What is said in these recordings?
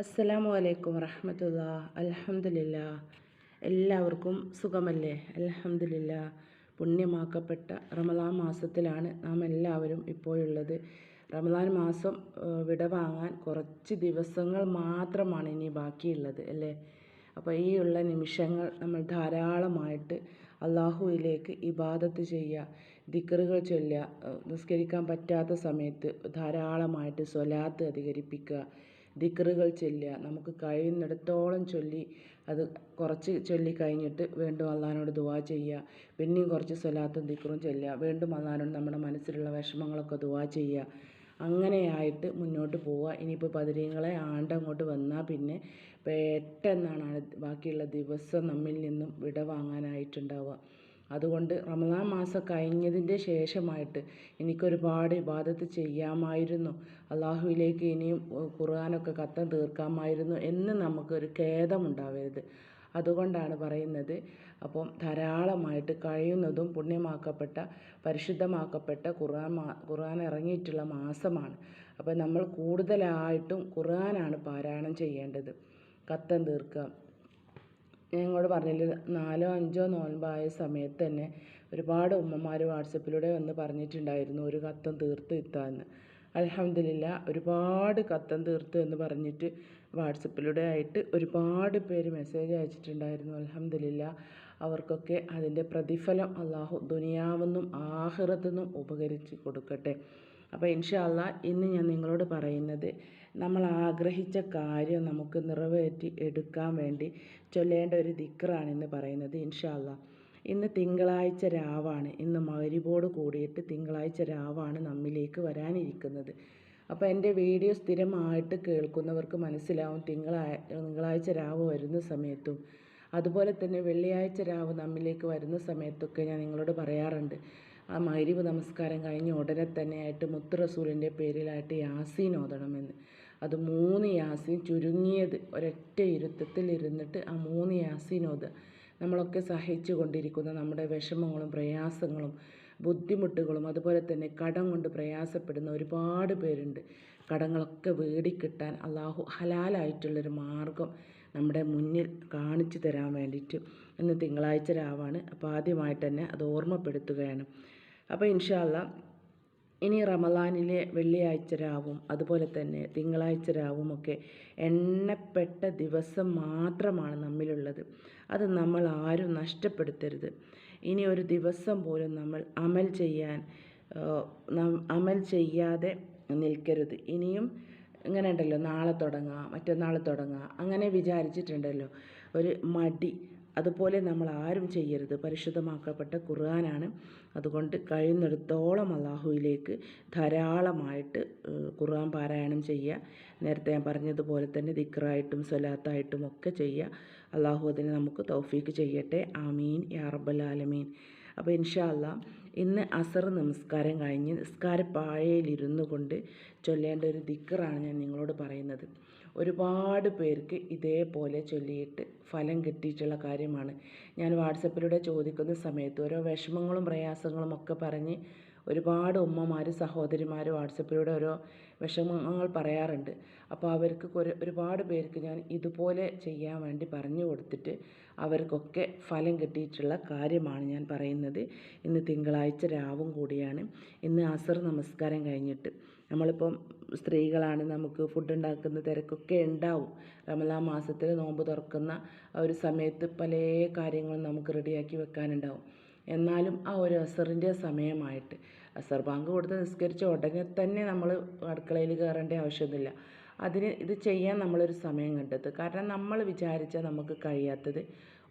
അസ്സലാമു അലൈക്കും വറഹമത്തുള്ള. അലഹമില്ല എല്ലാവർക്കും സുഖമല്ലേ? അലഹമില്ല പുണ്യമാക്കപ്പെട്ട റമദാൻ മാസത്തിലാണ് നാം എല്ലാവരും ഇപ്പോഴുള്ളത്. റമദാൻ മാസം വിട വാങ്ങാൻ കുറച്ച് ദിവസങ്ങൾ മാത്രമാണ് ഇനി ബാക്കിയുള്ളത് അല്ലേ? അപ്പോൾ ഈ ഉള്ള നിമിഷങ്ങൾ നമ്മൾ ധാരാളമായിട്ട് അള്ളാഹുവിലേക്ക് ഇബാദത്ത് ചെയ്യുക ദിക്കറുകൾ ചൊല്ലുക നിസ്കരിക്കാൻ പറ്റാത്ത സമയത്ത് ധാരാളമായിട്ട് സ്വലാത്ത് അധികരിപ്പിക്കുക ദിക്റുകൾ ചൊല്ലുക. നമുക്ക് കഴിയുന്നിടത്തോളം ചൊല്ലി അത് കുറച്ച് ചൊല്ലി കഴിഞ്ഞിട്ട് വീണ്ടും അള്ളഹാനോട് ദുവാ ചെയ്യുക. പിന്നെയും കുറച്ച് സ്വലാത്തും ദിക്റും ചൊല്ലുക. വീണ്ടും അള്ളഹാനോട് നമ്മുടെ മനസ്സിലുള്ള വിഷമങ്ങളൊക്കെ ദുവാ ചെയ്യുക. അങ്ങനെയായിട്ട് മുന്നോട്ട് പോവുക. ഇനിയിപ്പോൾ പതിരീങ്ങളെ ആണ്ടങ്ങോട്ട് വന്നാൽ പിന്നെ പെട്ടെന്നാണ് ബാക്കിയുള്ള ദിവസം നമ്മിൽ നിന്നും വിട വാങ്ങാനായിട്ടുണ്ടാവുക അതുകൊണ്ട് റമദാൻ മാസം കഴിഞ്ഞതിന്റെ ശേഷമായിട്ട് എനിക്കൊരുപാട് ഇബാദത്ത് ചെയ്യാമായിരുന്നു. അള്ളാഹുവിലേക്ക് ഇനിയും ഖുർആാനൊക്കെ കത്തം തീർക്കാമായിരുന്നു എന്ന് നമുക്കൊരു ഖേദമുണ്ടാവരുത്. അതുകൊണ്ടാണ് പറയുന്നത്. അപ്പം ധാരാളമായിട്ട് കഴിയുന്നതും പുണ്യമാക്കപ്പെട്ട പരിശുദ്ധമാക്കപ്പെട്ട ഖുർആൻ മാ ഖുർആൻ ഇറങ്ങിയിട്ടുള്ള മാസമാണ്. അപ്പം നമ്മൾ കൂടുതലായിട്ടും ഖുർആനാണ് പാരായണം ചെയ്യേണ്ടത്. കത്തം തീർക്കുക ഞാൻ ഇങ്ങോട്ട് പറഞ്ഞില്ലേ നാലോ അഞ്ചോ നോൻപായ സമയത്ത് തന്നെ ഒരുപാട് ഉമ്മമാർ വാട്സപ്പിലൂടെ വന്ന് പറഞ്ഞിട്ടുണ്ടായിരുന്നു ഒരു കത്തം തീർത്ത് എത്താമെന്ന് അലഹമില്ല ഒരുപാട് കത്തം തീർത്തു എന്ന് പറഞ്ഞിട്ട് വാട്സപ്പിലൂടെ ആയിട്ട് ഒരുപാട് പേര് മെസ്സേജ് അയച്ചിട്ടുണ്ടായിരുന്നു അലഹമില്ല അവർക്കൊക്കെ അതിന്റെ പ്രതിഫലം അള്ളാഹു ദുനിയാവെന്നും ആഹ്റത്തെന്നും ഉപകരിച്ച് കൊടുക്കട്ടെ. അപ്പോൾ ഇൻഷാല്ല ഇന്ന് ഞാൻ നിങ്ങളോട് പറയുന്നത് നമ്മൾ ആഗ്രഹിച്ച കാര്യം നമുക്ക് നിറവേറ്റി എടുക്കാൻ വേണ്ടി ചൊല്ലേണ്ട ഒരു ദിക്റാണ് ഇന്ന് പറയുന്നത് ഇൻഷാല്ല ഇന്ന് തിങ്കളാഴ്ച രാവാണ്. ഇന്ന് മകരിബോട് കൂടിയിട്ട് തിങ്കളാഴ്ച രാവാണ് നമ്മിലേക്ക് വരാനിരിക്കുന്നത്. അപ്പോൾ എന്റെ വീഡിയോ സ്ഥിരമായിട്ട് കേൾക്കുന്നവർക്ക് മനസ്സിലാവും തിങ്കളാഴ് തിങ്കളാഴ്ച രാവ് വരുന്ന സമയത്തും അതുപോലെ തന്നെ വെള്ളിയാഴ്ച രാവ് നമ്മിലേക്ക് വരുന്ന സമയത്തൊക്കെ ഞാൻ നിങ്ങളോട് പറയാറുണ്ട്. ആ മൈരിവ് നമസ്കാരം കഴിഞ്ഞ ഉടനെ തന്നെയായിട്ട് മുത്ത് റസൂലിന്റെ പേരിലായിട്ട് യാസീൻ ഓതണമെന്ന്. അത് മൂന്ന് യാസീൻ ചുരുങ്ങിയത് ഒരൊറ്റ ഇരുത്തത്തിൽ ഇരുന്നിട്ട് ആ മൂന്ന് യാസീൻ ഓതുക നമ്മളൊക്കെ സഹിച്ചു കൊണ്ടിരിക്കുന്ന നമ്മുടെ വിഷമങ്ങളും പ്രയാസങ്ങളും ബുദ്ധിമുട്ടുകളും അതുപോലെ തന്നെ കടം കൊണ്ട് പ്രയാസപ്പെടുന്ന ഒരുപാട് പേരുണ്ട്. കടങ്ങളൊക്കെ വേടിക്കിട്ടാൻ അള്ളാഹു ഹലാലായിട്ടുള്ളൊരു മാർഗം നമ്മുടെ മുന്നിൽ കാണിച്ചു തരാൻ വേണ്ടിയിട്ട് ഇന്ന് തിങ്കളാഴ്ച രാവാണ്. അപ്പോൾ ആദ്യമായിട്ട് തന്നെ അത് ഓർമ്മപ്പെടുത്തുകയാണ്. അപ്പോൾ ഇൻഷാല്ല ഇനി റമദാനിലെ വെള്ളിയാഴ്ച രാവും അതുപോലെ തന്നെ തിങ്കളാഴ്ച രാവും ഒക്കെ എണ്ണപ്പെട്ട ദിവസം മാത്രമാണ് നമ്മിലുള്ളത്. അത് നമ്മൾ ആരും നഷ്ടപ്പെടുത്തരുത്. ഇനി ഒരു ദിവസം പോലും നമ്മൾ അമൽ ചെയ്യാൻ അമൽ ചെയ്യാതെ നിൽക്കരുത്. ഇനിയും ഇങ്ങനെ ഉണ്ടല്ലോ നാളെ തുടങ്ങാം മറ്റന്നാൾ തുടങ്ങാം അങ്ങനെ വിചാരിച്ചിട്ടുണ്ടല്ലോ. ഒരു മടി അതുപോലെ നമ്മൾ ആരും ചെയ്യരുത്. പരിശുദ്ധമാക്കപ്പെട്ട ഖുർആനാണ് അതുകൊണ്ട് കഴിയുന്നിടത്തോളം അള്ളാഹുവിലേക്ക് ധാരാളമായിട്ട് ഖുർആൻ പാരായണം ചെയ്യുക. നേരത്തെ ഞാൻ പറഞ്ഞതുപോലെ തന്നെ ദിക്റായിട്ടും സ്വലാത്തായിട്ടും ഒക്കെ ചെയ്യുക. അള്ളാഹു അതിന് നമുക്ക് തൗഫീക്ക് ചെയ്യട്ടെ. ആമീൻ. യാ റബ്ബൽ ആലമീൻ. അപ്പോൾ ഇൻഷാ അല്ലാ ഇന്ന് അസർ നമസ്കാരം കഴിഞ്ഞ് നിസ്കാരപ്പാഴയിലിരുന്നു കൊണ്ട് ചൊല്ലേണ്ട ഒരു ദിക്കറാണ് ഞാൻ നിങ്ങളോട് പറയുന്നത്. ഒരുപാട് പേർക്ക് ഇതേപോലെ ചൊല്ലിയിട്ട് ഫലം കിട്ടിയിട്ടുള്ള കാര്യമാണ്. ഞാൻ വാട്സപ്പിലൂടെ ചോദിക്കുന്ന സമയത്ത് ഓരോ വിഷമങ്ങളും പ്രയാസങ്ങളും ഒക്കെ പറഞ്ഞ് ഒരുപാട് ഉമ്മമാർ സഹോദരിമാർ വാട്സപ്പിലൂടെ ഓരോ വിഷമങ്ങൾ പറയാറുണ്ട്. അപ്പോൾ അവർക്ക് ഒരുപാട് പേർക്ക് ഞാൻ ഇതുപോലെ ചെയ്യാൻ വേണ്ടി പറഞ്ഞു കൊടുത്തിട്ട് അവർക്കൊക്കെ ഫലം കിട്ടിയിട്ടുള്ള കാര്യമാണ് ഞാൻ പറയുന്നത്. ഇന്ന് തിങ്കളാഴ്ച രാവും കൂടിയാണ്. ഇന്ന് അസർ നമസ്കാരം കഴിഞ്ഞിട്ട് നമ്മളിപ്പം സ്ത്രീകളാണ് നമുക്ക് ഫുഡ് ഉണ്ടാക്കുന്ന തിരക്കൊക്കെ ഉണ്ടാവും. റമലാ മാസത്തിൽ നോമ്പ് തുറക്കുന്ന ആ ഒരു സമയത്ത് പല കാര്യങ്ങളും നമുക്ക് റെഡിയാക്കി വെക്കാനുണ്ടാവും. എന്നാലും ആ ഒരു അസറിന്റെ സമയമായിട്ട് അസർ ബാങ്ക് കൊടുത്ത് നിസ്കരിച്ച ഉടനെ തന്നെ നമ്മൾ അടുക്കളയിൽ കയറേണ്ട ആവശ്യമൊന്നുമില്ല അതിന് ഇത് ചെയ്യാൻ നമ്മളൊരു സമയം കണ്ടെത്തും. കാരണം നമ്മൾ വിചാരിച്ചാൽ നമുക്ക് കഴിയാത്തത്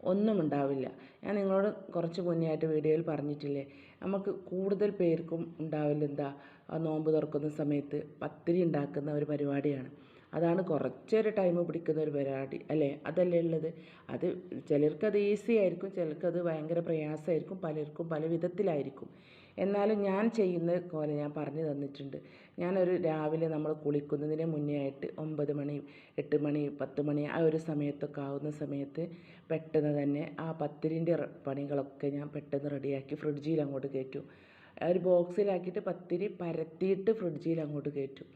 ഒന്നും ഉണ്ടാവില്ല ഞാൻ നിങ്ങളോട് കുറച്ച് മുന്നേ ആയിട്ട് വീഡിയോയിൽ പറഞ്ഞിട്ടില്ലേ? നമുക്ക് കൂടുതൽ പേർക്കും ഉണ്ടാവില്ല എന്താ? ആ നോമ്പ് തുറക്കുന്ന സമയത്ത് പത്തിരി ഉണ്ടാക്കുന്ന ഒരു പരിപാടിയാണ്. അതാണ് കുറച്ചൊരു ടൈം പിടിക്കുന്ന ഒരു പരിപാടി അല്ലേ? അതല്ലേ ഉള്ളത്? അത് ചിലർക്കത് ഈസി ആയിരിക്കും ചിലർക്കത് ഭയങ്കര പ്രയാസമായിരിക്കും പലർക്കും പല വിധത്തിലായിരിക്കും എന്നാലും ഞാൻ ചെയ്യുന്ന പോലെ ഞാൻ പറഞ്ഞു തന്നിട്ടുണ്ട്. ഞാനൊരു രാവിലെ നമ്മൾ കുളിക്കുന്നതിന് മുന്നേ ആയിട്ട് ഒമ്പത് മണി എട്ട് മണി പത്ത് മണി ആ ഒരു സമയത്തൊക്കെ ആവുന്ന സമയത്ത് പെട്ടെന്ന് തന്നെ ആ പത്തിരിന്റെ പണികളൊക്കെ ഞാൻ പെട്ടെന്ന് റെഡിയാക്കി ഫ്രിഡ്ജിൽ അങ്ങോട്ട് കയറ്റും. ഒരു ബോക്സിലാക്കിയിട്ട് പത്തിരി പരത്തിയിട്ട് ഫ്രിഡ്ജിൽ അങ്ങോട്ട് കയറ്റും.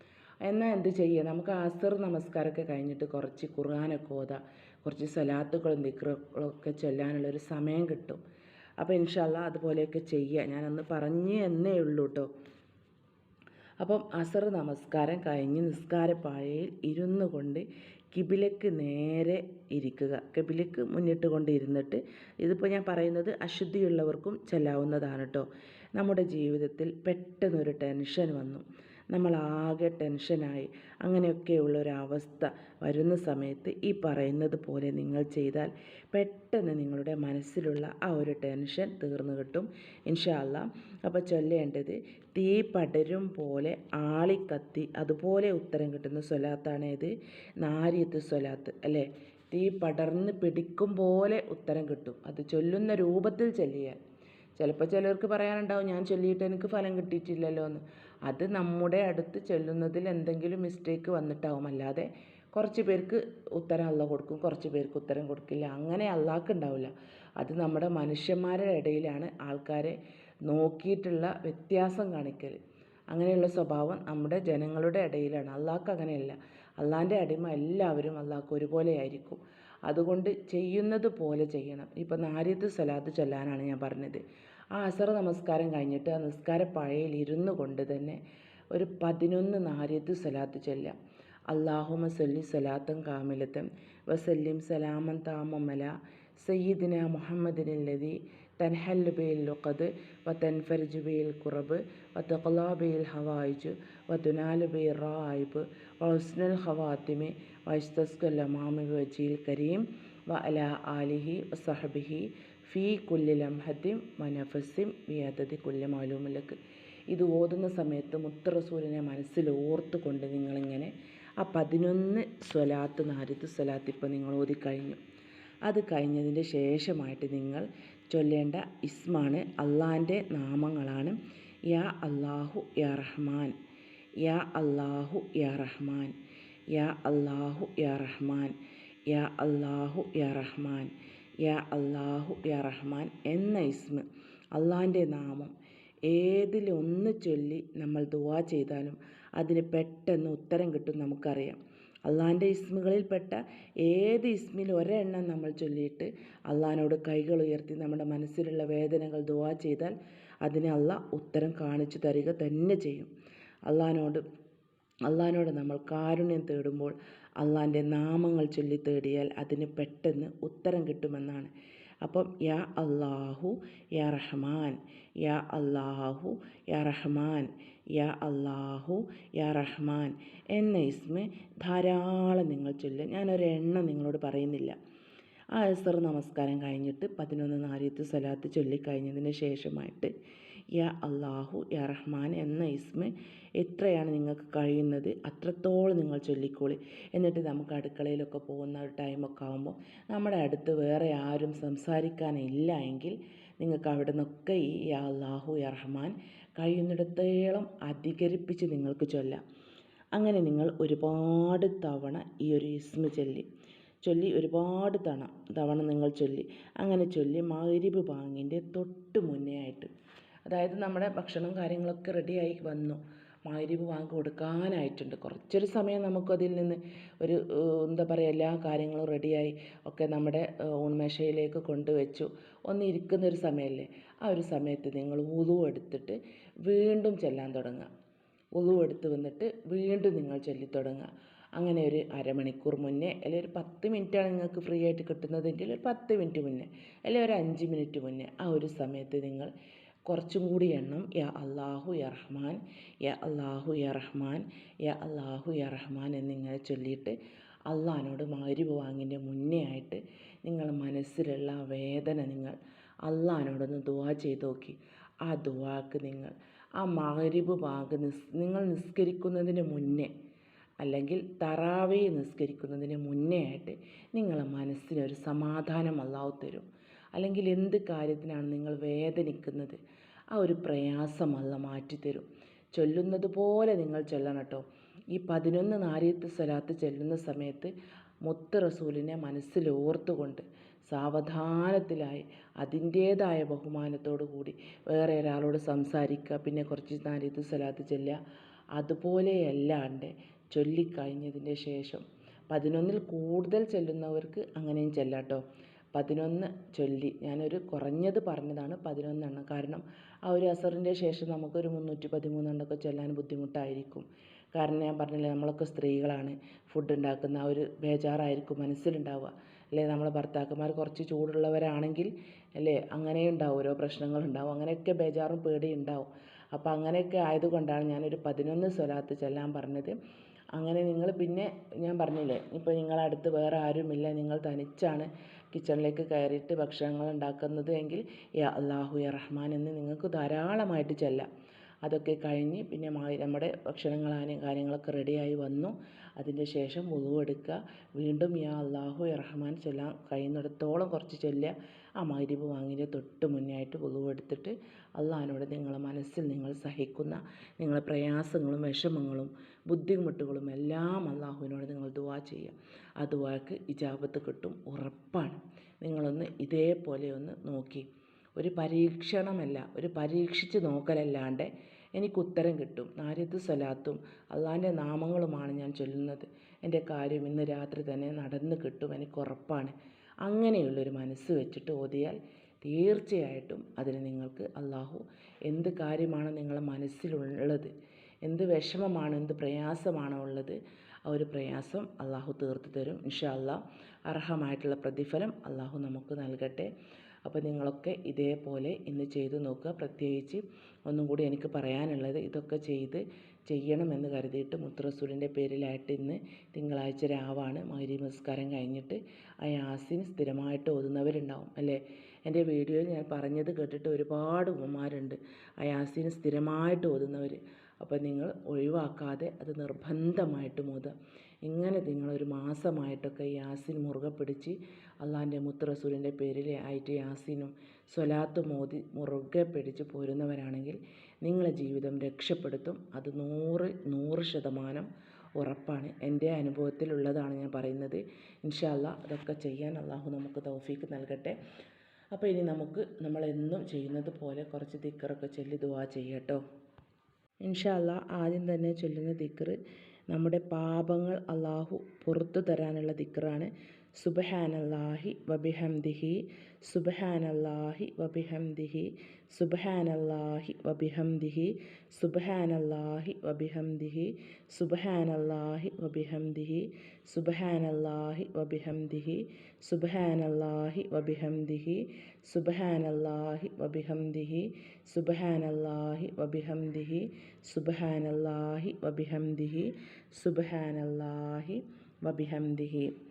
എന്നാൽ എന്ത് ചെയ്യുക നമുക്ക് ആസർ നമസ്കാരമൊക്കെ കഴിഞ്ഞിട്ട് കുറച്ച് ഖുർആനൊക്കെ ഓതാം. കുറച്ച് സലാത്തുകളും ദിക്റുകളൊക്കെ ചൊല്ലാനുള്ളൊരു സമയം കിട്ടും. അപ്പോൾ ഇൻഷാല്ല അതുപോലെയൊക്കെ ചെയ്യുക ഞാനന്ന് പറഞ്ഞു എന്നേ ഉള്ളൂ കേട്ടോ അപ്പം അസർ നമസ്കാരം കഴിഞ്ഞ് നിസ്കാരപ്പായയിൽ ഇരുന്നു കൊണ്ട് കിബിലക്ക് നേരെ ഇരിക്കുക. കിബിലക്ക് മുന്നിട്ട് കൊണ്ട് ഇരുന്നിട്ട് ഇതിപ്പോൾ ഞാൻ പറയുന്നത് അശുദ്ധിയുള്ളവർക്കും ചെല്ലാവുന്നതാണ് കേട്ടോ നമ്മുടെ ജീവിതത്തിൽ പെട്ടെന്നൊരു ടെൻഷൻ വന്നു. നമ്മളാകെ ടെൻഷനായി. അങ്ങനെയൊക്കെയുള്ള ഒരവസ്ഥ വരുന്ന സമയത്ത് ഈ പറയുന്നത് പോലെ നിങ്ങൾ ചെയ്താൽ പെട്ടെന്ന് നിങ്ങളുടെ മനസ്സിലുള്ള ആ ഒരു ടെൻഷൻ തീർന്നു കിട്ടും. ഇൻഷാല്ല അപ്പോൾ ചൊല്ലേണ്ടത് തീ പടരും പോലെ ആളിക്കത്തി അതുപോലെ ഉത്തരം കിട്ടുന്ന സ്വലാത്താണ് ഇത് നാരിയത്ത് സ്വലാത്ത് അല്ലേ? തീ പടർന്ന് പിടിക്കും പോലെ ഉത്തരം കിട്ടും. അത് ചൊല്ലുന്ന രൂപത്തിൽ ചൊല്ലിയാൽ. ചിലപ്പോൾ ചിലർക്ക് പറയാനുണ്ടാവും ഞാൻ ചൊല്ലിയിട്ട് എനിക്ക് ഫലം കിട്ടിയിട്ടില്ലല്ലോ എന്ന് അത് നമ്മുടെ അടുത്ത് ചെല്ലുന്നതിൽ എന്തെങ്കിലും മിസ്റ്റേക്ക് വന്നിട്ടാവും. അല്ലാതെ കുറച്ച് പേർക്ക് ഉത്തരം അല്ല കൊടുക്കും കുറച്ച് പേർക്ക് ഉത്തരം കൊടുക്കില്ല. അങ്ങനെ അള്ളാഹ്ക്ക് ഉണ്ടാവില്ല. അത് നമ്മുടെ മനുഷ്യന്മാരുടെ ഇടയിലാണ് ആൾക്കാരെ നോക്കിയിട്ടുള്ള വ്യത്യാസം കാണിക്കൽ അങ്ങനെയുള്ള സ്വഭാവം നമ്മുടെ ജനങ്ങളുടെ ഇടയിലാണ്. അള്ളാഹ്ക്ക് അങ്ങനെയല്ല. അള്ളാഹിന്റെ അടിമ എല്ലാവരും അള്ളാഹ്ക്ക് ഒരുപോലെ ആയിരിക്കും. അതുകൊണ്ട് ചെയ്യുന്നത് പോലെ ചെയ്യണം. ഇപ്പം നാരിയത്ത് സലാത്ത് ചൊല്ലാനാണ് ഞാൻ പറഞ്ഞത്. ആ അസർ നമസ്കാരം കഴിഞ്ഞിട്ട് ആ നിസ്കാര പഴയിൽ ഇരുന്നു കൊണ്ട് തന്നെ ഒരു പതിനൊന്ന് നാരിയത്ത് സലാത്ത് ചെല്ലാം അള്ളാഹുമ സല്ലി സലാത്തം കാമിലത്തം വസല്ലിം സലാമൻ താമമല. സയ്യിദിന മുഹമ്മദിനല്ലതി തൻഹല്ലു ബിൽ ലുഖദ് വ തൻഫർജു ബിൽ കുറബ് വ തഖലാ ബിൽ ഹവായിജ് വ തുനാലു ബിൽ റായിബ് വ ഹുസ്നുൽ ഖവാത്തിമി വ അമാമി വജീൽ കരീം വ അല ആലിഹി വസഹബിഹി സഹബിഹി ഫീ കുല്ലി ലംഹത്തിം വ നഫസിം ബിയദതി കുല്ലി മാലൂമിലക്ക് ഇത് ഓതുന്ന സമയത്ത് മുത്തറസൂലിനെ മനസ്സിൽ ഓർത്തുകൊണ്ട് നിങ്ങളിങ്ങനെ ആ പതിനൊന്ന് സ്വലാത്ത് നാരിത്ത് സ്വലാത്ത് ഇപ്പോൾ നിങ്ങൾ ഓതിക്കഴിഞ്ഞു. അത് കഴിഞ്ഞതിന്റെ ശേഷമായിട്ട് നിങ്ങൾ ചൊല്ലേണ്ട ഇസ്മാണ് അള്ളാന്റെ നാമങ്ങളാണ്. യാ അള്ളാഹു യാ റഹ്മാൻ. യാ അള്ളാഹു യാ റഹ്മാൻ. യാ അള്ളാഹു യാ റഹ്മാൻ. യാ അള്ളാഹു യാ റഹ്മാൻ. യാ അള്ളാഹു യാ റഹ്മാൻ എന്ന ഇസ്മ. അള്ളാന്റെ നാമം ഏതിലൊന്ന് ചൊല്ലി നമ്മൾ ദുവാ ചെയ്താലും അതിന് പെട്ടെന്ന് ഉത്തരം കിട്ടും നമുക്കറിയാം. അള്ളാഹിന്റെ ഇസ്മുകളിൽപ്പെട്ട ഏത് ഇസ്മിൽ ഒരെണ്ണം നമ്മൾ ചൊല്ലിയിട്ട് അള്ളാഹിനോട് കൈകൾ ഉയർത്തി നമ്മുടെ മനസ്സിലുള്ള വേദനകൾ ദുവാ ചെയ്താൽ അതിനെ അള്ളാഹ് ഉത്തരം കാണിച്ചു തരിക തന്നെ ചെയ്യും. അള്ളാഹിനോട് അള്ളാഹിനോട് നമ്മൾ കാരുണ്യം തേടുമ്പോൾ അള്ളാഹിന്റെ നാമങ്ങൾ ചൊല്ലി തേടിയാൽ അതിന് പെട്ടെന്ന് ഉത്തരം കിട്ടുമെന്നാണ്. അപ്പം യാ അള്ളാഹു യാ റഹ്മാൻ യാ അള്ളാഹു യാ റഹ്മാൻ യാ അള്ളാഹു യാ റഹ്മാൻ എന്ന ഇസ്മ ധാരാളം നിങ്ങൾ ചൊല്ലുക. ഞാനൊരെണ്ണം നിങ്ങളോട് പറയുന്നില്ല. ആ അസർ നമസ്കാരം കഴിഞ്ഞിട്ട് പതിനൊന്ന് നാരിയത്ത് സ്വലാത്ത് ചൊല്ലിക്കഴിഞ്ഞതിന് ശേഷമായിട്ട് യാ അള്ളാഹു യാ റഹ്മാൻ എന്ന ഇസ്മ എത്രയാണ് നിങ്ങൾക്ക് കഴിയുന്നത് അത്രത്തോളം നിങ്ങൾ ചൊല്ലിക്കോളി. എന്നിട്ട് നമുക്ക് അടുക്കളയിലൊക്കെ പോകുന്ന ഒരു ടൈമൊക്കെ ആകുമ്പോൾ നമ്മുടെ അടുത്ത് വേറെ ആരും സംസാരിക്കാനില്ല എങ്കിൽ നിങ്ങൾക്ക് അവിടെ നിന്നൊക്കെ ഈ യാ അള്ളാഹു യാ റഹ്മാൻ കഴിയുന്നിടത്തോളം അധികരിപ്പിച്ച് നിങ്ങൾക്ക് ചൊല്ലാം. അങ്ങനെ നിങ്ങൾ ഒരുപാട് തവണ ഈ ഒരു ഇസ്മ ചൊല്ലി. ചൊല്ലി ഒരുപാട് തവണ തവണ നിങ്ങൾ ചൊല്ലി. അങ്ങനെ ചൊല്ലി മഗ്രിബ് ബാങ്കിന്റെ തൊട്ട് മുന്നേ ആയിട്ട്. അതായത് നമ്മുടെ ഭക്ഷണം കാര്യങ്ങളൊക്കെ റെഡിയായി വന്നു. മഗ്രിബ് ബാങ്ക് കൊടുക്കാനായിട്ടുണ്ട്. കുറച്ചൊരു സമയം നമുക്കതിൽ നിന്ന് ഒരു എന്താ പറയുക എല്ലാ കാര്യങ്ങളും റെഡിയായി ഒക്കെ നമ്മുടെ ഊൺമേശയിലേക്ക് കൊണ്ടുവച്ചു. ഒന്ന് ഇരിക്കുന്ന ഒരു സമയമല്ലേ? ആ ഒരു സമയത്ത് നിങ്ങൾ വുളു എടുത്തിട്ട് വീണ്ടും ചെല്ലാൻ തുടങ്ങുക. വുളു എടുത്ത് വന്നിട്ട് വീണ്ടും നിങ്ങൾ ചൊല്ലിത്തുടങ്ങുക അങ്ങനെ ഒരു അരമണിക്കൂർ മുന്നേ അല്ലെങ്കിൽ ഒരു പത്ത് മിനിറ്റാണ് നിങ്ങൾക്ക് ഫ്രീ ആയിട്ട് കിട്ടുന്നതെങ്കിൽ ഒരു പത്ത് മിനിറ്റ് മുന്നേ അല്ലെങ്കിൽ ഒരു അഞ്ച് മിനിറ്റ് മുന്നേ ആ ഒരു സമയത്ത് നിങ്ങൾ കുറച്ചും കൂടി എണ്ണം. യാ അള്ളാഹു യാ റഹ്മാൻ യാ അള്ളാഹു യാ റഹ്മാൻ യാ അള്ളാഹു യാ റഹ്മാൻ എന്നിങ്ങനെ ചൊല്ലിയിട്ട് അള്ളഹാനോട് മാരി വാങ്ങിന്റെ മുന്നേ ആയിട്ട് നിങ്ങൾ മനസ്സിലുള്ള വേദന നിങ്ങൾ അള്ളഹാനോടൊന്ന് ദുവാ ചെയ്ത് നോക്കി. ആ ദുവാക്ക് നിങ്ങൾ ആ മഗ്രിബ് വാഗ് നിസ് നിങ്ങൾ നിസ്കരിക്കുന്നതിന് മുന്നേ അല്ലെങ്കിൽ തറാവി നിസ്കരിക്കുന്നതിന് മുന്നേ ആയിട്ട് നിങ്ങളെ മനസ്സിനൊരു സമാധാനം അള്ളാഹു തരും. അല്ലെങ്കിൽ എന്ത് കാര്യത്തിനാണ് നിങ്ങൾ വേദനിക്കുന്നത്? ആ ഒരു പ്രയാസം അല്ല മാറ്റിത്തരും. ചൊല്ലുന്നത് പോലെ നിങ്ങൾ ചൊല്ലണം കേട്ടോ. ഈ പതിനൊന്ന് നാരിയത്ത് സ്വലാത്ത് ചൊല്ലുന്ന സമയത്ത് മുത്ത് റസൂലിനെ മനസ്സിലോർത്തുകൊണ്ട് സാവധാനത്തിലായി അതിന്റേതായ ബഹുമാനത്തോടു കൂടി വേറെ ഒരാളോട് സംസാരിക്കുക പിന്നെ കുറച്ച് നാരിയത്ത് സ്വലാത്ത് ചൊല്ലുക അതുപോലെയല്ലാണ്ട് ചൊല്ലിക്കഴിഞ്ഞതിന്റെ ശേഷം പതിനൊന്നിൽ കൂടുതൽ ചെല്ലുന്നവർക്ക് അങ്ങനെയും ചെല്ലാട്ടോ പതിനൊന്ന് ചൊല്ലി. ഞാനൊരു കുറഞ്ഞത് പറഞ്ഞതാണ് പതിനൊന്നെണ്ണം. കാരണം ആ ഒരു അസറിന്റെ ശേഷം നമുക്കൊരു മുന്നൂറ്റി പതിമൂന്നെണ്ണമൊക്കെ ചൊല്ലാൻ ബുദ്ധിമുട്ടായിരിക്കും. കാരണം ഞാൻ പറഞ്ഞില്ലേ നമ്മളൊക്കെ സ്ത്രീകളാണ്. ഫുഡ് ഉണ്ടാക്കുന്ന ആ ഒരു ബേജാറായിരിക്കും മനസ്സിലുണ്ടാവുക. അല്ലേ? നമ്മളെ ഭർത്താക്കന്മാർ കുറച്ച് ചൂടുള്ളവരാണെങ്കിൽ അല്ലേ? അങ്ങനെയും ഉണ്ടാവും. ഓരോ പ്രശ്നങ്ങളുണ്ടാവും അങ്ങനെയൊക്കെ ബേജാറും പേടിയും ഉണ്ടാവും. അപ്പോൾ അങ്ങനെയൊക്കെ ആയതുകൊണ്ടാണ് ഞാനൊരു പതിനൊന്ന് സ്വലാത്ത് ചെല്ലാൻ പറഞ്ഞത്. അങ്ങനെ നിങ്ങൾ പിന്നെ ഞാൻ പറഞ്ഞില്ലേ ഇപ്പോൾ നിങ്ങളടുത്ത് വേറെ ആരുമില്ല. നിങ്ങൾ തനിച്ചാണ്. കിച്ചണിലേക്ക് കയറിയിട്ട് ഭക്ഷണങ്ങൾ ഉണ്ടാക്കുന്നത് എങ്കിൽ യാ അള്ളാഹു റഹ്മാൻ എന്ന് നിങ്ങൾക്ക് ധാരാളമായിട്ട് ചെല്ലാം. അതൊക്കെ കഴിഞ്ഞ് പിന്നെ നമ്മുടെ ഭക്ഷണങ്ങളാനും കാര്യങ്ങളൊക്കെ റെഡിയായി വന്നു. അതിന്റെ ശേഷം വുളു എടുക്കുക വീണ്ടും യാ അള്ളാഹു റഹ്മാൻ ചൊല്ലാൻ കഴിയുന്നിടത്തോളം കുറച്ച് ചൊല്ലുക. ആ മഗ്രിബ് വാങ്ങിന്റെ തൊട്ട് മുന്നേ ആയിട്ട് വുളു എടുത്തിട്ട് അള്ളാഹിനോട് നിങ്ങളെ മനസ്സിൽ നിങ്ങൾ സഹിക്കുന്ന നിങ്ങളെ പ്രയാസങ്ങളും വിഷമങ്ങളും ബുദ്ധിമുട്ടുകളും എല്ലാം അള്ളാഹുവിനോട് നിങ്ങൾ ദുവാ ചെയ്യുക. ആ ദുവാക്ക് ഇജാബത്ത് കിട്ടും ഉറപ്പാണ്. നിങ്ങളൊന്ന് ഇതേപോലെ ഒന്ന് നോക്കി. ഒരു പരീക്ഷണമല്ല ഒരു പരീക്ഷിച്ച് നോക്കലല്ലാണ്ട് എനിക്ക് ഉത്തരം കിട്ടും. നാരിയത്ത് സ്വലാത്തും അള്ളാന്റെ നാമങ്ങളുമാണ് ഞാൻ ചൊല്ലുന്നത്. എന്റെ കാര്യം ഇന്ന് രാത്രി തന്നെ നടന്ന് കിട്ടും എനിക്ക് ഉറപ്പാണ്. അങ്ങനെയുള്ളൊരു മനസ്സ് വെച്ചിട്ട് ഓതിയാൽ തീർച്ചയായിട്ടും അതിന് നിങ്ങൾക്ക് അള്ളാഹു എന്ത് കാര്യമാണ് നിങ്ങളെ മനസ്സിലുള്ളത് എന്ത് വിഷമമാണ് എന്ത് പ്രയാസമാണോ ഉള്ളത് ആ ഒരു പ്രയാസം അള്ളാഹു തീർത്ത് തരും. ഇൻഷാ അള്ളാ അർഹമായിട്ടുള്ള പ്രതിഫലം അള്ളാഹു നമുക്ക് നൽകട്ടെ. അപ്പോൾ നിങ്ങളൊക്കെ ഇതേപോലെ ഇന്ന് ചെയ്തു നോക്കുക. പ്രത്യേകിച്ച് ഒന്നും കൂടി എനിക്ക് പറയാനുള്ളത് ഇതൊക്കെ ചെയ്ത് ചെയ്യണമെന്ന് കരുതിയിട്ട് മുത്തറസൂലിന്റെ പേരിലായിട്ട് ഇന്ന് തിങ്കളാഴ്ച രാവാണ് മൈരി നമസ്കാരം കഴിഞ്ഞിട്ട് ആ യാസിൻ സ്ഥിരമായിട്ട് ഓതുന്നവരുണ്ടാവും അല്ലേ? എന്റെ വീഡിയോയിൽ ഞാൻ പറഞ്ഞത് കേട്ടിട്ട് ഒരുപാട് ഉമ്മമാരുണ്ട്. ആ യാസിൻ സ്ഥിരമായിട്ട് ഓതുന്നവർ അപ്പോൾ നിങ്ങൾ ഒഴിവാക്കാതെ അത് നിർബന്ധമായിട്ടും ഓതുക. ഇങ്ങനെ നിങ്ങളൊരു മാസമായിട്ടൊക്കെ യാസിൻ മുറുകെ പിടിച്ച് അള്ളാന്റെ മുത്ത് പേരിൽ ആയിട്ട് യാസിനും സ്വലാത്തും ഓതി മുറുകെ പിടിച്ച് പോരുന്നവരാണെങ്കിൽ നിങ്ങളെ ജീവിതം രക്ഷപ്പെടുത്തും. അത് നൂറ് നൂറ് ശതമാനം ഉറപ്പാണ്. എന്റെ അനുഭവത്തിലുള്ളതാണ് ഞാൻ പറയുന്നത്. ഇൻഷാല്ല അതൊക്കെ ചെയ്യാൻ അള്ളാഹു നമുക്ക് തൗഫീക്ക് നൽകട്ടെ. അപ്പോൾ ഇനി നമുക്ക് നമ്മളെന്നും ചെയ്യുന്നത് പോലെ കുറച്ച് ദിക്കറൊക്കെ ചൊല്ലി ദുവാ ചെയ്യട്ടോ. ഇൻഷാല്ല ആദ്യം തന്നെ ചൊല്ലുന്ന ദിക്കറ് നമ്മുടെ പാപങ്ങൾ അള്ളാഹു പുറത്തു തരാനുള്ള ദിക്കറാണ്. സുബഹാനല്ലാഹി വബിഹംദിഹി സുബഹാനല്ലാഹി വബിഹംദിഹി സുബഹാനല്ലാഹി വബിഹംദിഹി സുബഹാനല്ലാഹി വബിഹംദിഹി സുബഹാനല്ലാഹി വബിഹംദിഹി സുബഹാനല്ലാഹി വബിഹംദിഹി സുബഹാനല്ലാഹി വബിഹംദിഹി സുബഹാനല്ലാഹി വബിഹംദിഹി സുബഹാനല്ലാഹി വബിഹംദിഹി സുബഹാനല്ലാഹി വബിഹംദിഹി സുബഹാനല്ലാഹി വബിഹംദിഹി.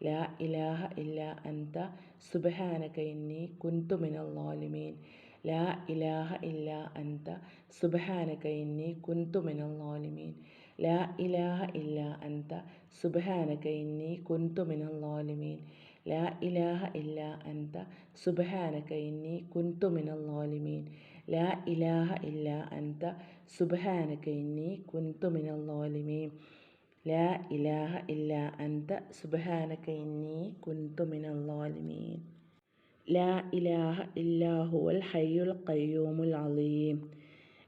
ലാ ഇലാഹ ഇല്ല അന്ത സുബഹാനക ഇന്നി കുന്തു മിനൽ ളാലിമീൻ ലാ ഇലാഹ ഇല്ല അന്ത സുബഹാനക ഇന്നി കുന്തു മിനൽ ളാലിമീൻ ലാ ഇലാഹ ഇല്ല അന്ത സുബഹാനക ഇന്നി കുന്തു മിനൽ ളാലിമീൻ ലാ ഇലാഹ ഇല്ല അന്ത സുബഹാനക ഇന്നി കുന്തു മിനൽ ളാലിമീൻ ലാ ഇലാഹ ഇല്ല അന്ത സുബഹാനക ഇന്നി കുന്തു മിനൽ ളാലിമീൻ ലാ ഇലാഹ ഇല്ല അന്ത സുബഹാനക ഇന്നി കുന്തു മിനൽ ളാലിമീൻ ലാ ഇലാഹ ഇല്ലാഹുവൽ ഹയ്യുൽ ഖയ്യൂമുൽ അലീം.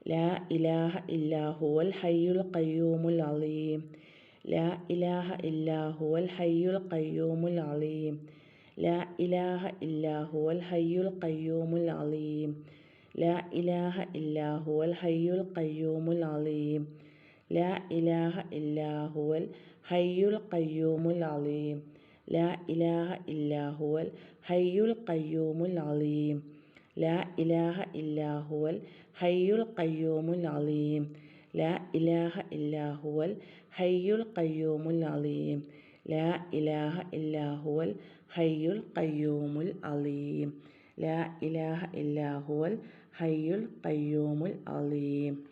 ലാ ഇലാഹ ഇല്ലാഹുവൽ ഹയ്യുൽ ഖയ്യൂമുൽ അലീം. ലാ ഇലാഹ ഇല്ലാഹുവൽ ഹയ്യുൽ ഖയ്യൂമുൽ അലീം. ലാ ഇലാഹ ഇല്ലാഹുവൽ ഹയ്യുൽ ഖയ്യൂമുൽ അലീം. ലാ ഇലാഹ ഇല്ലാഹുവൽ ഹയ്യുൽ ഖയ്യൂമുൽ അലീം. لا إله إلا هو الحي القيوم العظيم. لا إله إلا هو الحي القيوم العظيم. لا إله إلا هو الحي القيوم العظيم. لا إله إلا هو الحي القيوم العظيم. لا إله إلا هو الحي القيوم العظيم. لا إله إلا هو الحي القيوم العظيم.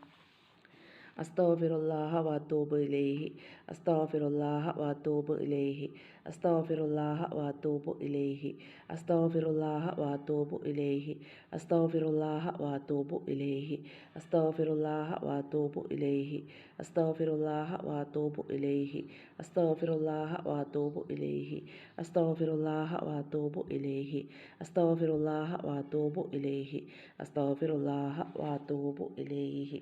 റഹ്മാനി റഹീം വലാ ഹൗല വലാ ഖുവത്ത ഇല്ലാ ബില്ലാഹിൽ അലിയിൽ അലീം ബിസ്മില്ലാഹി റഹ്മാനി റഹീം വലാ ഹൗല വലാ ഖുവത്ത ഇല്ലാ ബില്ലാഹിൽ അലിയിൽ അലീം ബിസ്മില്ലാഹി റഹ്മാനി റഹീം വലാ ഹൗല വലാ ഖുവത്ത ഇല്ലാ ബില്ലാഹിൽ അലിയിൽ അലീം അസ്തോഫിറുല്ലാഹ വാത്തൂബ് ഇലേഹി അസ്തോഫിറുല്ലാഹ വാത്തൂബ് ഇലേഹി അസ്തോഫിറുല്ലാഹ വാത്തൂബ് ഇലേഹി അസ്തോഫിറുല്ലാഹ വാത്തൂബ് ഇലേഹി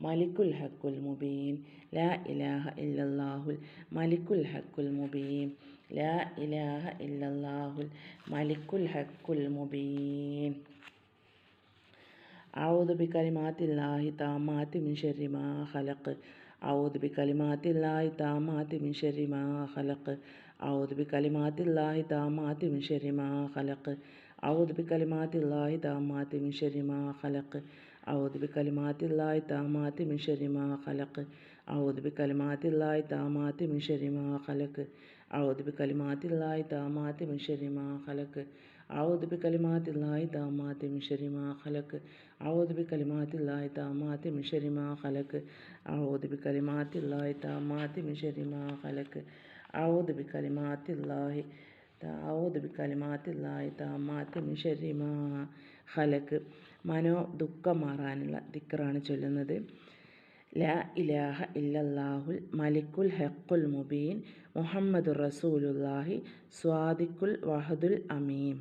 مالك الحق المبين. لا إله إلا الله مالك الحق المبين. لا إله إلا الله مالك الحق المبين. أعوذ بكلمات الله تامات من شر ما خلق. أعوذ بكلمات الله تامات من شر ما خلق. أعوذ بكلمات الله تامات من شر ما خلق. أعوذ بكلمات الله تامات من شر ما خلق. أعوذ بكلمات الله التامات من شر ما خلق. أعوذ بكلمات الله التامات من شر ما خلق. أعوذ بكلمات الله التامات من شر ما خلق. أعوذ بكلمات الله التامات من شر ما خلق. أعوذ بكلمات الله التامات من شر ما خلق. أعوذ بكلمات الله التامات من شر ما خلق. أعوذ بكلمات الله താവൂത് ബിക്കലിമാത്തില്ലായി താമാത്തി മിഷരിമാ ഹലക്ക് മനോ ദുഃഖം മാറാനുള്ള ദിക്കറാണ് ചൊല്ലുന്നത്. ല ഇലാഹ ഇല്ലല്ലാഹുൽ മലിക്കുൽ ഹെക്കുൽ മുബീൻ. മുഹമ്മദ് റസൂലുല്ലാഹി സ്വാദിക്കുൽ വഹദുൽ അമീൻ.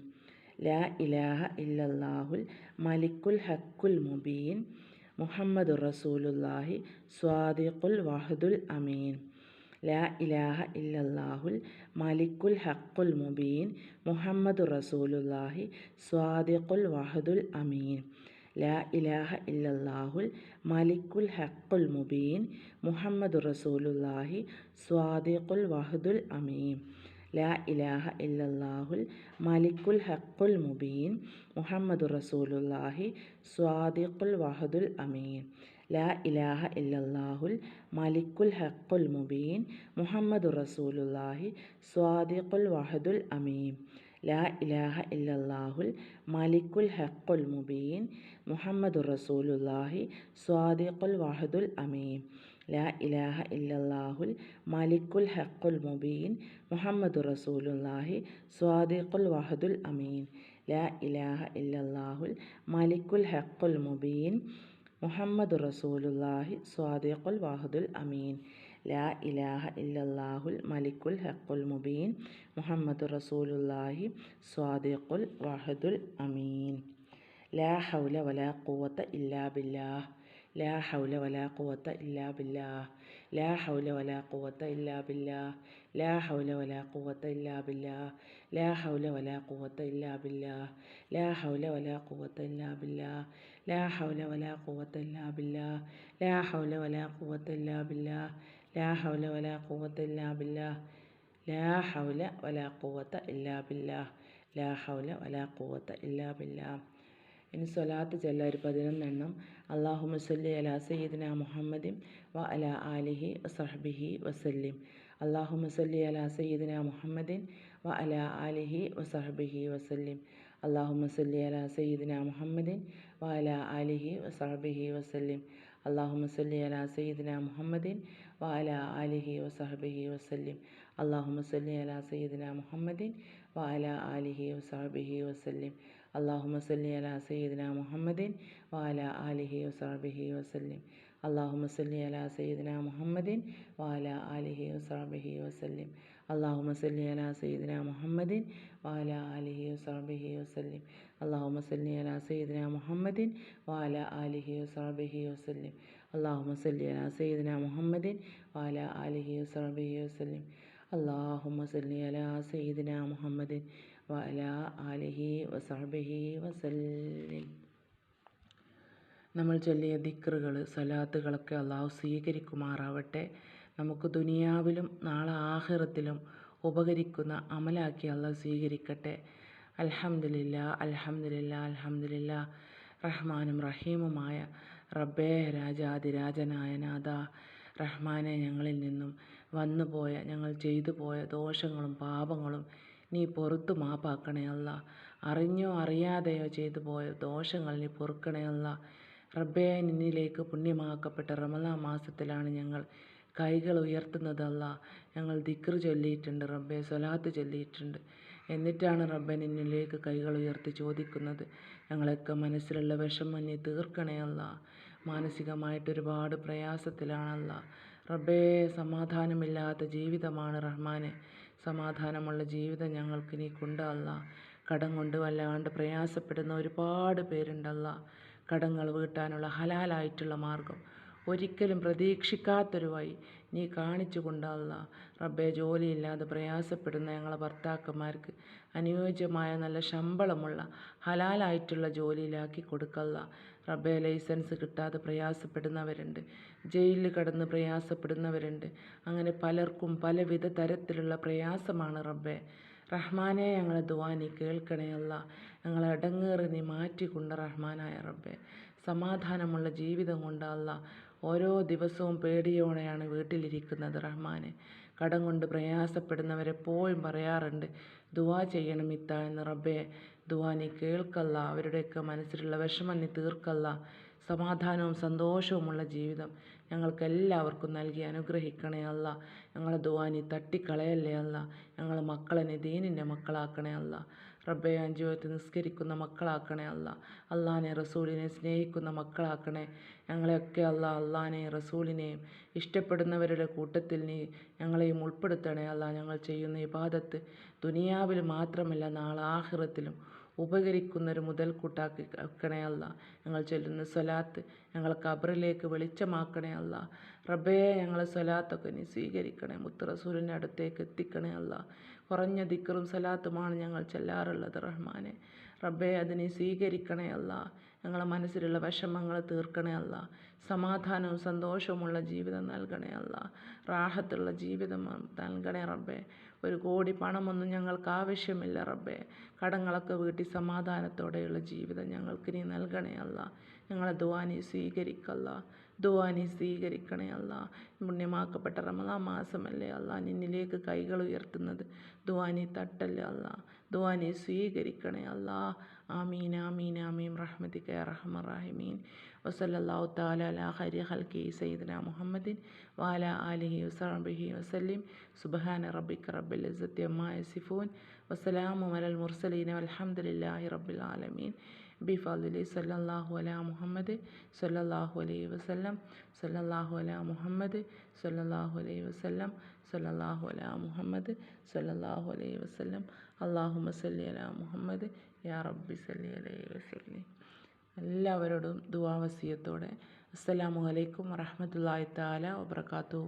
ല ഇലാഹ ഇല്ലല്ലാഹുൽ മലിക്കുൽ ഹക്കുൽ മുബീൻ. മുഹമ്മദ് റസൂലുല്ലാഹി സ്വാദിഖുൽ വഹദുൽ അമീൻ. ലാ ഇലാഹ ഇല്ലല്ലാഹുൽ മലിക്കുൽ ഹക്കുൽ മുബീൻ മുഹമ്മദ് റസൂലുല്ലാഹി സ്വാദിഖുൽ വഹദുൽ അമീൻ. ലാ ഇലാഹ ഇല്ലല്ലാഹുൽ മലിക്കുൽ ഹക്കുൽ മുബീൻ മുഹമ്മദ് റസൂലുല്ലാഹി സ്വാദിഖുൽ വഹദുൽ അമീൻ. ലാ ഇലാഹ ഇല്ലല്ലാഹുൽ മലിക്കുൽ ഹക്കുൽ മുബീൻ മുഹമ്മദ് റസൂലുല്ലാഹി സ്വാദിഖുൽ വഹദുൽ അമീൻ. لا إله إلا الله الملك الحق المبين محمد رسول الله صادق الوحد الأمين. لا إله إلا الله الملك الحق المبين محمد رسول الله صادق الوحد الأمين. لا إله إلا الله الملك الحق المبين محمد رسول الله صادق الوحد الأمين. لا إله إلا الله الملك الحق المبين محمد رسول الله صادق الوعد الأمين لا إله إلا الله الملك الحق المبين محمد رسول الله صادق الوعد الأمين لا حول ولا قوة إلا بالله لا حول ولا قوة إلا بالله لا حول ولا قوة إلا بالله لا حول ولا قوة إلا بالله لا حول ولا قوة إلا بالله لا حول ولا قوة إلا بالله ലാ ഹൗല വലാ ഖുവത ഇല്ലാ ബില്ലാഹ് ലാ ഹൗല വലാ ഖുവത ഇല്ലാ ബില്ലാഹ് ലാ ഹൗല വലാ ഖുവത ഇല്ലാ ബില്ലാഹ് ലാ ഹൗല വലാ ഖുവത ഇല്ലാ ബില്ലാഹ് ലാ ഹൗല വലാ ഖുവത ഇല്ലാ ബില്ലാഹ് ഇനി സ്വലാത്ത് ചെല്ല ഒരു പതിനൊന്നെണ്ണം. അള്ളാഹു മുസല്ലി അല സയ്യിദിന മുഹമ്മദിൻ വ അല ആലിഹി വസഹബിഹി വസല്ലിം. അള്ളാഹു മുസല്ലി അല സയ്യിദിന മുഹമ്മദിൻ വ അല ആലിഹി വസഹബിഹി വസല്ലിം. അള്ളാഹുമ്മ സല്ലി അല സയ്യിദിന മുഹമ്മദിൻ വാല അലിഹി വസഹബിഹി വസല്ലിം. അള്ളാഹുമ്മ സല്ലി അല സയ്യിദിന മുഹമ്മദിൻ വാല അലിഹി വസാബിഹി വസല്ലിം. അള്ളാഹുമ്മ സല്ലി അല സയ്യിദിന മുഹമ്മദിൻ വാല അലിഹി വസാബിഹി വസല്ലിം. അള്ളാഹുമ്മ സല്ലി അല സയ്യിദിന മുഹമ്മദിൻ വാല അലിഹി വസാബിഹി വസല്ലിം. അള്ളാഹുമ്മ സല്ലി അല സയ്യിദിന മുഹമ്മദിൻ വാല അലിഹി വസാബിഹി വസല്ലിം. അള്ളാഹുമ സല്ലി അല സയ്യിദിന മുഹമ്മദിൻ വാല അലിഹി വസ്ബിഹി വസ്ലിം അള്ളാഹുമ സല്ലി അല സയ്യിദിന മുഹമ്മദിൻ വാല അലിഹി വസ്ബിഹി വസ്ലിം അള്ളാഹുമ സല്ലി അല സയ്യിദിന മുഹമ്മദിൻ വാല അലിഹി വസ്ബിഹി വസ്ലിം അള്ളാഹുമ സല്ലി അല സയ്യിദിന മുഹമ്മദിൻ വാല അലിഹി വസ്ബിഹി വസ്ലിം നമ്മൾ ചൊല്ലിയ ദിക്റുകൾ സലാത്തുകളൊക്കെ അള്ളാഹു സ്വീകരിക്കുമാറാവട്ടെ. നമുക്ക് ദുനിയാവിലും നാളെ ആഹിറത്തിലും ഉപകരിക്കുന്ന അമലാക്കി അള്ളാഹു സ്വീകരിക്കട്ടെ. അലഹമില്ല അലഹമില്ല അലഹമില്ല റഹ്മാനും റഹീമുമായ റബ്ബേ രാജാതിരാജനായ നാഥ. റഹ്മാനെ ഞങ്ങളിൽ നിന്നും വന്നുപോയ ഞങ്ങൾ ചെയ്തു പോയ ദോഷങ്ങളും പാപങ്ങളും നീ പുറത്തു മാപ്പാക്കണേ അല്ല അറിഞ്ഞോ അറിയാതെയോ ചെയ്തു പോയ ദോഷങ്ങൾ നീ പൊറുക്കണേ അല്ല റബ്ബേ നിന്നിലേക്ക് പുണ്യമാക്കപ്പെട്ട റമലാ മാസത്തിലാണ് ഞങ്ങൾ കൈകൾ ഉയർത്തുന്നതല്ല. ഞങ്ങൾ ദിക്ർ ചൊല്ലിയിട്ടുണ്ട് റബ്ബെ സ്വലാത്ത് ചൊല്ലിയിട്ടുണ്ട്. എന്നിട്ടാണ് റബ്ബെ നിന്നിലേക്ക് കൈകൾ ഉയർത്തി ചോദിക്കുന്നത്. ഞങ്ങളൊക്കെ മനസ്സിലുള്ള വിഷമം നീ തീർക്കണേ അല്ല. മാനസികമായിട്ട് ഒരുപാട് പ്രയാസത്തിലാണല്ല. റബ്ബേ സമാധാനമില്ലാത്ത ജീവിതമാണ് റഹ്മാനെ. സമാധാനമുള്ള ജീവിതം ഞങ്ങൾക്ക് നീ കൊണ്ടല്ല. കടം കൊണ്ട് വല്ലാണ്ട് പ്രയാസപ്പെടുന്ന ഒരുപാട് പേരുണ്ടല്ല. കടങ്ങൾ വീട്ടാനുള്ള ഹലാലായിട്ടുള്ള മാർഗം. ഒരിക്കലും പ്രതീക്ഷിക്കാത്തൊരു വഴി. നീ കാണിച്ചു കൊണ്ടല്ല റബ്ബെ ജോലിയില്ലാതെ പ്രയാസപ്പെടുന്ന ഞങ്ങളെ ഭർത്താക്കന്മാർക്ക് അനുയോജ്യമായ നല്ല ശമ്പളമുള്ള ഹലാലായിട്ടുള്ള ജോലിയിലാക്കി കൊടുക്കല്ല. റബ്ബെ ലൈസൻസ് കിട്ടാതെ പ്രയാസപ്പെടുന്നവരുണ്ട്. ജയിലിൽ കടന്ന് പ്രയാസപ്പെടുന്നവരുണ്ട്. അങ്ങനെ പലർക്കും പലവിധ തരത്തിലുള്ള പ്രയാസമാണ് റബ്ബെ. റഹ്മാനെ ഞങ്ങളെ ദുവാ നീ കേൾക്കണേ അല്ല. ഞങ്ങളെ അടങ്ങേറി നീ മാറ്റിക്കൊണ്ട് റഹ്മാനായ റബ്ബെ. സമാധാനമുള്ള ജീവിതം കൊണ്ടല്ല ഓരോ ദിവസവും പേടിയോടെയാണ് വീട്ടിലിരിക്കുന്നത് റഹ്മാൻ കടം കൊണ്ട് പ്രയാസപ്പെടുന്നവരെപ്പോഴും പറയാറുണ്ട് ദുവാ ചെയ്യണം ഇത്ത എന്ന് റബ്ബെ. ദുവാ നീ കേൾക്കല്ല. അവരുടെയൊക്കെ മനസ്സിലുള്ള വിഷമം നീ തീർക്കല്ല. സമാധാനവും സന്തോഷവുമുള്ള ജീവിതം ഞങ്ങൾക്കെല്ലാവർക്കും നൽകി അനുഗ്രഹിക്കണേ അല്ല. ഞങ്ങളെ ദുവാ നീ തട്ടിക്കളയല്ലേ അല്ല. ഞങ്ങളെ മക്കളെ നീ ദീനിന്റെ മക്കളാക്കണേ അല്ല. റബ്ബെ അഞ്ചുവത്ത് നിസ്കരിക്കുന്ന മക്കളാക്കണേ അല്ല. അള്ളാനെ റസൂലിനെ സ്നേഹിക്കുന്ന മക്കളാക്കണേ. ഞങ്ങളെയൊക്കെ അല്ല അള്ളഹാനെ റസൂലിനെയും ഇഷ്ടപ്പെടുന്നവരുടെ കൂട്ടത്തിൽ നീ ഞങ്ങളെയും ഉൾപ്പെടുത്തണേ അല്ല. ഞങ്ങൾ ചെയ്യുന്ന ഇബാദത്ത് ദുനിയാവിൽ മാത്രമല്ല നാളെ ആഹിറത്തിലും ഉപകരിക്കുന്നൊരു മുതൽക്കൂട്ടാക്കി വെക്കണേ അല്ല. ഞങ്ങൾ ചൊല്ലുന്ന സ്വലാത്ത് ഞങ്ങൾ കബറിലേക്ക് വെളിച്ചമാക്കണേ അല്ല. റബ്ബയെ ഞങ്ങളെ സ്വലാത്തൊക്കെ നീ സ്വീകരിക്കണേ. മുത്തറസൂലിന്റെ അടുത്തേക്ക് എത്തിക്കണേ അല്ല. കുറഞ്ഞ ദിക്കറും സലാത്തുമാണ് ഞങ്ങൾ ചെല്ലാറുള്ളത് റഹ്മാനെ. റബ്ബെ അതിനെ സ്വീകരിക്കണേ അല്ല. ഞങ്ങളെ മനസ്സിലുള്ള വിഷമങ്ങൾ തീർക്കണേ അല്ല. സമാധാനവും സന്തോഷവുമുള്ള ജീവിതം നൽകണേ അല്ല. റാഹത്തുള്ള ജീവിതം നൽകണേ റബ്ബെ. ഒരു കോടി പണമൊന്നും ഞങ്ങൾക്ക് ആവശ്യമില്ല റബ്ബെ. കടങ്ങളൊക്കെ വീട്ടി സമാധാനത്തോടെയുള്ള ജീവിതം ഞങ്ങൾക്ക് നീ നൽകണേ അല്ല. ഞങ്ങളെ ദുവാ നീ സ്വീകരിക്കല്ല. ദുആ നീ സ്വീകരിക്കണേ അല്ല. പുണ്യമാക്കപ്പെട്ട റമദാ മാസമല്ലേ അല്ല നിന്നിലേക്ക് കൈകൾ ഉയർത്തുന്നത്. ദുആ നീ തട്ടല്ലേ അല്ല. ദുആ നീ സ്വീകരിക്കണേ അല്ല. ആമീൻ ആമീൻ ആമീൻ. റഹ്മതി കെ റഹ്മർ റഹീമീൻ. വസല്ലല്ലാഹു തആല അലാ ഖൈരി ഖൽഖി സയ്യിദന മുഹമ്മദിൻ വാല ആലിഹി വസഹബിഹി വസല്ലിം. സുബഹാന റബിക്ക് റബ്ബിൽ ഇസത്തി അമ്മായ യസിഫൂൻ. വസ്സലാമു അലൽ മുർസലീൻ അലഹമുല്ലാഹി റബ്ബിൽ ആലമീൻ. ബിഫലി സല്ലാഹു അല മുഹമ്മദ് സല്ലാഹു അലൈ വസ്ലം സല്ലാഹു അല മുഹമ്മദ് സല്ലാഹു അലൈ വസ്ലം സല്ലാഹു അല മുഹമ്മദ് സല്ലാഹു അലൈ വസ്ലം അള്ളാഹു മസല്ലി അല മുഹമ്മദ് യാ റബ്ബി സല്ലി അലൈ വസല്ലി. എല്ലാവരോടും ദുവാവസിയത്തോടെ അസ്സലാമു അലൈക്കും വറഹമത്തല്ലാഹി താല വാത്തു